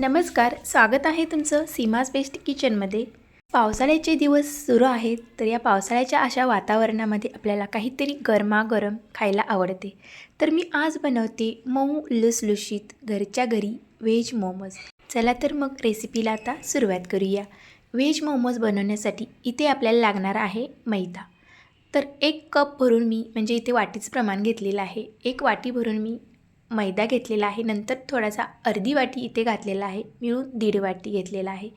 नमस्कार स्वागत आहे तुमचं सीमाज बेस्ट किचनमध्ये. पावसाळ्याचे दिवस सुरू आहेत तर या पावसाळ्याच्या अशा वातावरणामध्ये आपल्याला काहीतरी गरमागरम खायला आवडते. तर मी आज बनवते मऊ लुसलुशीत घरच्या घरी व्हेज मोमोज. चला तर मग रेसिपीला आता सुरुवात करूया. व्हेज मोमोज बनवण्यासाठी इथे आपल्याला लागणार आहे मैदा. तर एक कप भरून मी म्हणजे इथे वाटीचं प्रमाण घेतलेलं आहे एक वाटी भरून मी मैदा घेतलेला आहे. नंतर थोडासा अर्धी वाटी इथे घातलेला आहे. मिळून दीड वाटी घेतलेला आहे.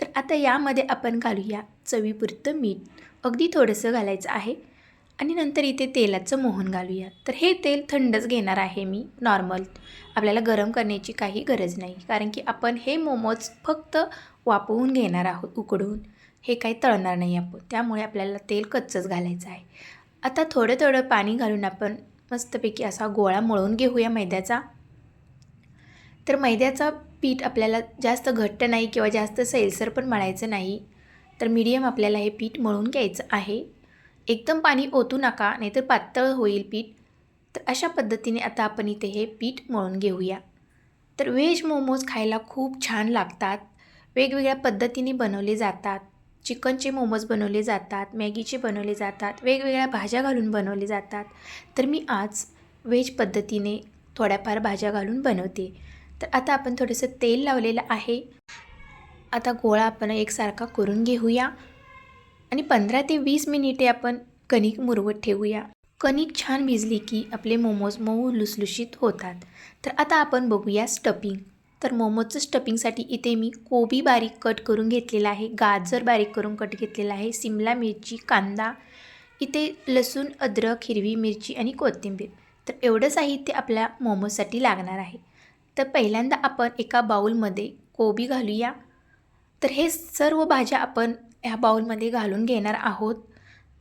तर आता यामध्ये आपण घालूया चवीपुरतं मीठ. अगदी थोडंसं घालायचं आहे. आणि नंतर इथे तेलाचं मोहन घालूया. तर हे तेल थंडच घेणार आहे मी नॉर्मल. आपल्याला गरम करण्याची काही गरज नाही. कारण की आपण हे मोमोज फक्त वापवून घेणार आहोत उकडून. हे काही तळणार नाही आपण. त्यामुळे आपल्याला तेल कच्चंच घालायचं आहे. आता थोडं थोडं पाणी घालून आपण मस्तपैकी असा गोळा मळून घेऊया मैद्याचा. तर मैद्याचा पीठ आपल्याला जास्त घट्ट नाही किंवा जास्त सैलसर पण मळायचं नाही. तर मीडियम आपल्याला हे पीठ मळून घ्यायचं आहे. एकदम पाणी ओतू नका नाहीतर पातळ होईल पीठ. तर अशा पद्धतीने आता आपण इथे हे पीठ मळून घेऊया. तर व्हेज मोमोज खायला खूप छान लागतात. वेगवेगळ्या पद्धतीने बनवले जातात. चिकनचे मोमोज बनवले जातात मॅगीचे बनवले जातात वेगवेगळ्या भाज्या घालून बनवले जातात. तर मी आज व्हेज पद्धतीने थोड्याफार भाज्या घालून बनवते. तर आता आपण थोडंसं तेल लावलेलं आहे. आता गोळा आपण एकसारखा करून घेऊया. आणि पंधरा ते वीस मिनिटे आपण कणिक मुरवत ठेवूया. कणिक छान भिजली की आपले मोमोज मऊ लुसलुशीत होतात. तर आता आपण बघूया स्टपिंग तर मोमोजचं स्टपिंगसाठी इथे मी कोबी बारीक कट करून घेतलेला आहे गाजर बारीक करून कट घेतलेला आहे सिमला मिरची कांदा इथे लसूण अद्रक हिरवी मिरची आणि कोथिंबीर. तर एवढं साहित्य आपल्या मोमोजसाठी लागणार आहे. तर पहिल्यांदा आपण एका बाऊलमध्ये कोबी घालूया. तर हे सर्व भाज्या आपण ह्या बाऊलमध्ये घालून घेणार आहोत.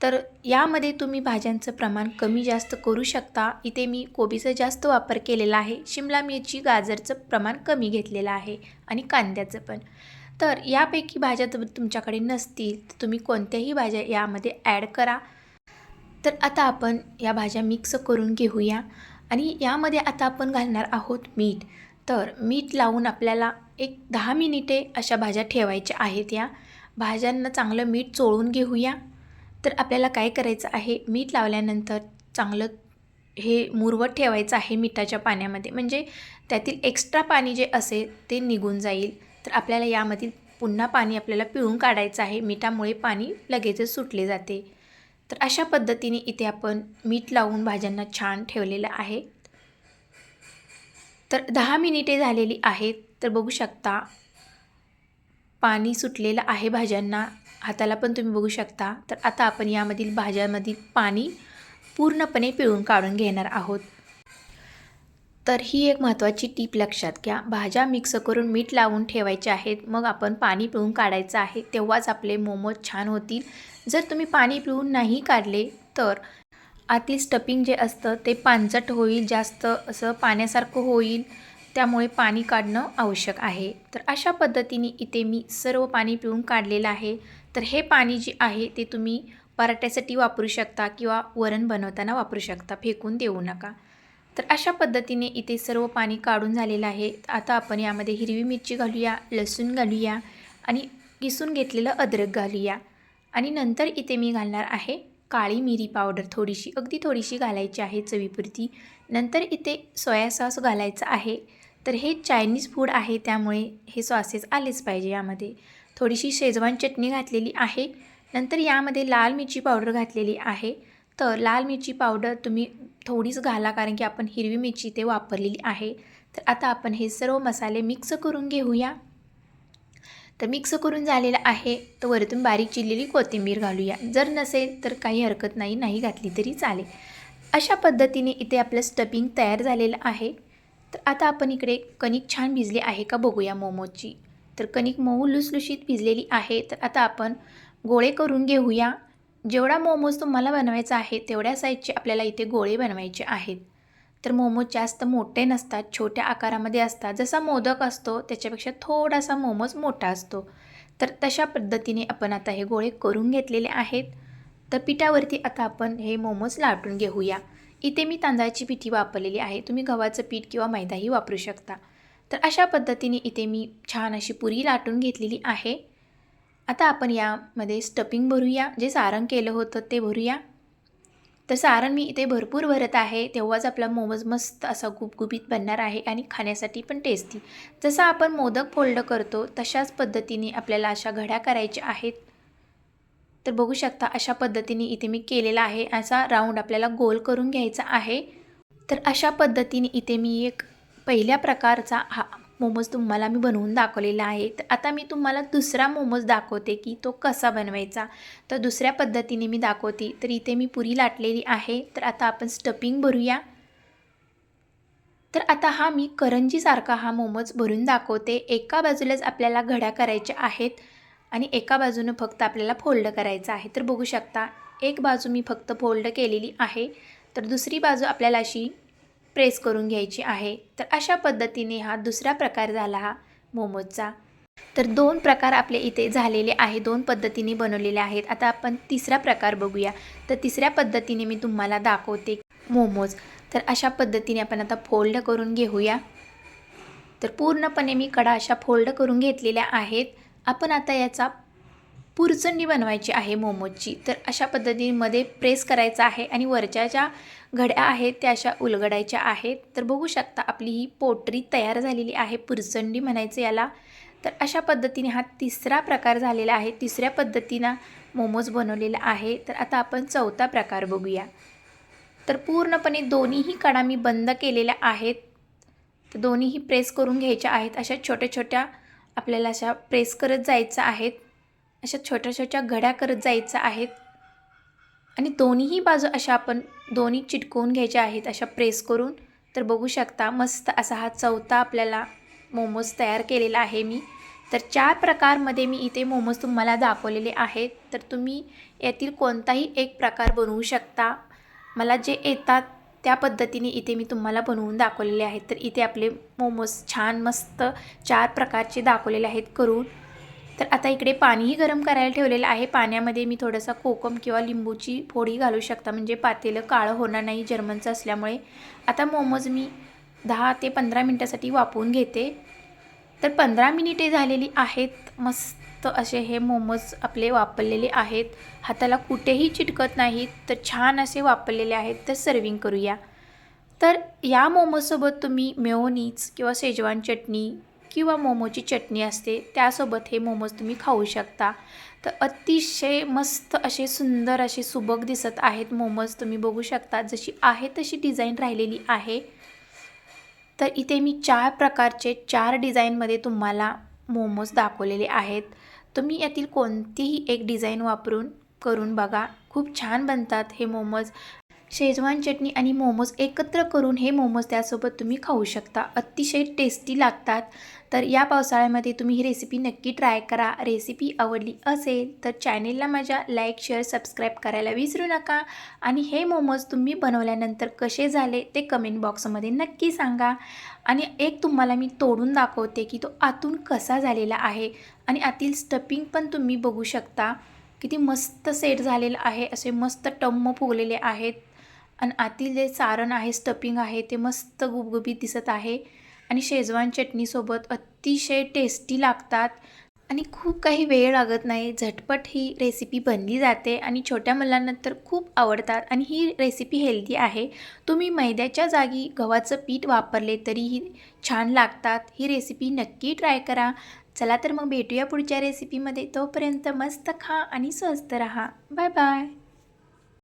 तर यामध्ये तुम्ही भाज्यांचं प्रमाण कमी जास्त करू शकता. इथे मी कोबीचा जास्त वापर केलेला आहे. शिमला मिरची गाजरचं प्रमाण कमी घेतलेलं आहे आणि कांद्याचं पण. तर यापैकी भाज्या तुम तुमच्याकडे नसतील तर तुम्ही कोणत्याही भाज्या यामध्ये ॲड करा. तर आता आपण या भाज्या मिक्स करून घेऊया आणि यामध्ये आता आपण घालणार आहोत मीठ. तर मीठ लावून आपल्याला एक दहा मिनिटे अशा भाज्या ठेवायच्या आहेत या. भाज्यांना चांगलं मीठ चोळून घेऊया. तर आपल्याला काय करायचं आहे? मीठ लावल्यानंतर चांगलं हे मुरवत ठेवायचं आहे मिठाच्या पाण्यामध्ये. म्हणजे त्यातील एक्स्ट्रा पाणी जे असेल ते निघून जाईल. तर आपल्याला यामधील पुन्हा पाणी आपल्याला पिळून काढायचं आहे. मिठामुळे पाणी लगेचच सुटले जाते. तर अशा पद्धतीने इथे आपण मीठ लावून भाज्यांना छान ठेवलेलं आहे. तर दहा मिनिटे झालेली आहेत. तर बघू शकता पाणी सुटलेलं आहे भाज्यांना. हाताला पण तुम्ही बघू शकता. तर आता आपण यामधील भाज्यामधील पाणी पूर्णपणे पिळून काढून घेणार आहोत. तर ही एक महत्त्वाची टीप लक्षात घ्या. भाज्या मिक्स करून मीठ लावून ठेवायचे आहेत. मग आपण पाणी पिळून काढायचं आहे. तेव्हाच आपले मोमोज छान होतील. जर तुम्ही पाणी पिळून नाही काढले तर आतील स्टपिंग जे असतं ते पांचट होईल. जास्त असं पाण्यासारखं होईल. त्यामुळे पाणी काढणं आवश्यक आहे. तर अशा पद्धतीने इथे मी सर्व पाणी पिळून काढलेलं आहे. तर हे पाणी जे आहे ते तुम्ही पराठ्यासाठी वापरू शकता किंवा वरण बनवताना वापरू शकता. फेकून देऊ नका. तर अशा पद्धतीने इथे सर्व पाणी काढून झालेलं आहे. आता आपण यामध्ये हिरवी मिरची घालूया लसूण घालूया आणि किसून घेतलेलं अद्रक घालूया. आणि नंतर इथे मी घालणार आहे काळी मिरी पावडर. थोडीशी अगदी थोडीशी घालायची आहे चवीपुरती. नंतर इथे सोया सॉस घालायचं आहे. तर हे चायनीज फूड आहे त्यामुळे हे सॉसेस आलेच पाहिजे यामध्ये. थोडीशी शेजवान चटणी घातलेली आहे. नंतर यामध्ये लाल मिरची पावडर घातलेली आहे. तर लाल मिरची पावडर तुम्ही थोडीच घाला कारण की आपण हिरवी मिरची ते वापरलेली आहे. तर आता आपण हे सर्व मसाले मिक्स करून घेऊया. तर मिक्स करून झालेलं आहे. तर वरतून बारीक चिरलेली कोथिंबीर घालूया. जर नसेल तर काही हरकत नाही नाही घातली तरी चालेल. अशा पद्धतीने इथे आपलं स्टपिंग तयार झालेलं आहे. तर आता आपण इकडे कणिक छान भिजली आहे का बघूया मोमोजची. तर कणिक मऊ लुसलुशीत भिजलेली आहे. तर आता आपण गोळे करून घेऊया. जेवढा मोमोज तुम्हाला बनवायचा आहे तेवढ्या साईजचे आपल्याला इथे गोळे बनवायचे आहेत. तर मोमोज जास्त मोठे नसतात छोट्या आकारामध्ये असतात. जसा मोदक असतो त्याच्यापेक्षा थोडासा मोमोज मोठा असतो. तर तशा पद्धतीने आपण आता हे गोळे करून घेतलेले आहेत. तर पिठावरती आता आपण हे मोमोज लाटून घेऊया. इथे मी तांदळाची पिठी वापरलेली आहे. तुम्ही गव्हाचं पीठ किंवा मैदाही वापरू शकता. तर अशा पद्धतीने इथे मी छान अशी पुरी लाटून घेतलेली आहे. आता आपण यामध्ये स्टपिंग भरूया. जे सारण केलं होतं ते भरूया. तर सारण मी इथे भरपूर भरत आहे. तेव्हाच आपला मोमोज मस्त असा गुबगुबीत बनणार आहे आणि खाण्यासाठी पण टेस्टी जसं आपण मोदक फोल्ड करतो तशाच पद्धतीने आपल्याला अशा घड्या करायच्या आहेत. तर बघू शकता अशा पद्धतीने इथे मी केलेला आहे. असा राऊंड आपल्याला गोल करून घ्यायचा आहे. तर अशा पद्धतीने इथे मी एक पहिल्या प्रकारचा हा मोमोज तुम्हाला मी बनवून दाखवलेला आहे. तर आता मी तुम्हाला दुसरा मोमोज दाखवते की तो कसा बनवायचा. तर दुसऱ्या पद्धतीने मी दाखवते. तर इथे मी पुरी लाटलेली आहे. तर आता आपण स्टपिंग भरूया. तर आता हा मी करंजीसारखा हा मोमोज भरून दाखवते. एका बाजूलाच आपल्याला घड्या करायच्या आहेत आणि एका बाजूनं फक्त आपल्याला फोल्ड करायचं आहे. तर बघू शकता एक बाजू मी फक्त फोल्ड केलेली आहे. तर दुसरी बाजू आपल्याला अशी प्रेस करून घ्यायची आहे. तर अशा पद्धतीने हा दुसरा प्रकार झाला हा मोमोजचा. तर दोन प्रकार आपले इथे झालेले आहे दोन पद्धतीने बनवलेले आहेत. आता आपण तिसरा प्रकार बघूया. तर तिसऱ्या पद्धतीने मी तुम्हाला दाखवते मोमोज. तर अशा पद्धतीने आपण आता फोल्ड करून घेऊया. तर पूर्णपणे मी कडा अशा फोल्ड करून घेतलेल्या आहेत. आपण आता याचा पुरचंडी बनवायची आहे मोमोजची. तर अशा पद्धतीमध्ये प्रेस करायचा आहे आणि वरच्या ज्या घड्या आहेत त्या अशा उलगडायच्या आहेत. तर बघू शकता आपली ही पोटरी तयार झालेली आहे पुरचंडी म्हणायचं याला. तर अशा पद्धतीने हा तिसरा प्रकार झालेला आहे. तिसऱ्या पद्धतीनं मोमोज बनवलेला आहे. तर आता आपण चौथा प्रकार बघूया. तर पूर्णपणे दोन्हीही कडा मी बंद केलेल्या आहेत. तर दोन्हीही प्रेस करून घ्यायच्या आहेत. अशा छोट्या छोट्या आपल्याला अशा प्रेस करत जायचं आहेत. अशा छोट्या छोट्या घड्या करत जायचं आहेत. आणि दोन्हीही बाजू अशा आपण दोन्ही चिटकवून घ्यायच्या आहेत अशा प्रेस करून. तर बघू शकता मस्त असा हा चौथा आपल्याला मोमोज तयार केलेला आहे मी. तर चार प्रकारमध्ये मी इथे मोमोज तुम्हाला दाखवलेले आहेत. तर तुम्ही यातील कोणताही एक प्रकार बनवू शकता. मला जे येतात त्या पद्धतीने इथे मी तुम्हाला बनवून दाखवलेले आहेत. तर इथे आपले मोमोज छान मस्त चार प्रकारचे दाखवलेले आहेत करून. तर आता इकडे पाणीही गरम करायला ठेवलेलं आहे. पाण्यामध्ये मी थोडंसं कोकम किंवा लिंबूची फोडी घालू शकता. म्हणजे पातेलं काळं होणार नाही जर्मनचं असल्यामुळे. आता मोमोज मी दहा ते पंधरा मिनटासाठी वापरून घेते. तर पंधरा मिनिटे झालेली आहेत. मस्त असे हे मोमोज आपले वापरलेले आहेत. हाताला कुठेही चिटकत नाहीत तर छान असे वापरलेले आहेत. तर सर्विंग करूया. तर या मोमोजसोबत तुम्ही मेओनीज किंवा सेजवान चटणी किंवा मोमोची चटणी असते त्यासोबत हे मोमोज तुम्ही खाऊ शकता. तर अतिशय मस्त असे सुंदर असे सुबक दिसत आहेत मोमोज तुम्ही बघू शकता. जशी आहे तशी डिझाईन राहिलेली आहे. तर इथे मी चार प्रकारचे चार डिझाईनमध्ये तुम्हाला मोमोज दाखवलेले आहेत. तुम्ही यातील कोणतीही एक डिझाईन वापरून करून बघा. खूप छान बनतात हे मोमोज. शेजवान चटणी आणि मोमोज एकत्र करून हे मोमोज त्यासोबत तुम्ही खाऊ शकता. अतिशय टेस्टी लागतात. तर या पावसाळ्यामध्ये तुम्ही ही रेसिपी नक्की ट्राय करा. रेसिपी आवडली असेल तर चॅनेलला माझ्या लाईक शेअर सबस्क्राईब करायला विसरू नका. आणि हे मोमोज तुम्ही बनवल्यानंतर कसे झाले ते कमेंट बॉक्समध्ये नक्की सांगा. आणि एक तुम्हाला मी तोडून दाखवते की तो आतून कसा झालेला आहे. आणि आतील स्टपिंग पण तुम्ही बघू शकता. किती मस्त सेट झालेलं आहे. असे मस्त टम्म फुगलेले आहेत. आणि आतील जे सारण आहे स्टफिंग आहे ते मस्त गुबगुबीत दिसत आहे. आणि शेजवान चटणीसोबत अतिशय टेस्टी लागतात. आणि खूप काही वेळ लागत नाही. झटपट ही रेसिपी बनली जाते आणि छोट्या मुलांना तर खूप आवडतात. आणि ही रेसिपी हेल्दी आहे. तुम्ही मैद्याच्या जागी गव्हाचं पीठ वापरले तरीही छान लागतात. ही रेसिपी नक्की ट्राय करा. चला तर मग भेटूया पुढच्या रेसिपीमध्ये तोपर्यंत मस्त खा आणि स्वस्त रहा. Bye bye